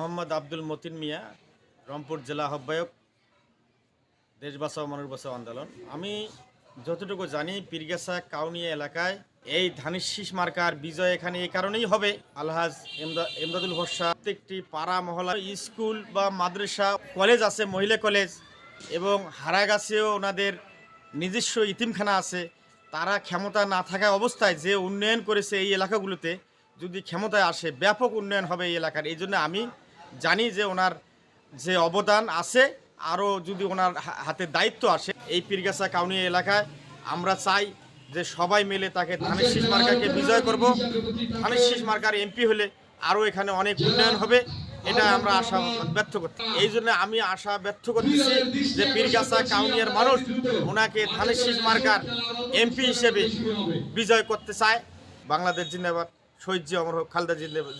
আব্দুল মতিন মিয়া, রংপুর জেলা আহ্বায়ক দেশ বাঁচাও মানুষ বাঁচাও আন্দোলন। আমি যতটুকু জানি, পীরগাছা কাউনিয়া এলাকায় এই ধানের শীষ মার্কার বিজয় এখানে এই কারণেই হবে। আলহাজ এমদা- এমদাদুল ভরসা প্রত্যেকটি পাড়া, মহলা, স্কুল বা মাদ্রাসা, কলেজ আছে, মহিলা কলেজ, এবং হারাগাছেও ওনাদের নিজস্ব ইতিমখানা আছে। তারা ক্ষমতা না থাকা অবস্থায় যে উন্নয়ন করেছে এই এলাকাগুলোতে, যদি ক্ষমতায় আসে, ব্যাপক উন্নয়ন হবে এই এলাকার। এই জন্য আমি জানি যে ওনার যে অবদান আছে, আরও যদি ওনার হাতে দায়িত্ব আসে, এই পীরগাছা কাউনিয়া এলাকায় আমরা চাই যে সবাই মিলে তাকে ধানের শীষ মার্কাকে বিজয় করব। ধানের শীষ মার্কার এমপি হলে আরও এখানে অনেক উন্নয়ন হবে, এটা আমরা আশা ব্যর্থ করতে এই জন্য আমি আশা ব্যর্থ করতেছি যে পীরগাছা কাউনিয়ার মানুষ ওনাকে ধানের শীষ মার্কার এমপি হিসেবে বিজয় করতে চায়। বাংলাদেশ জিন্দাবাদ। শহীদ জি অমর হোক, খালদা জিন্দাবাদ।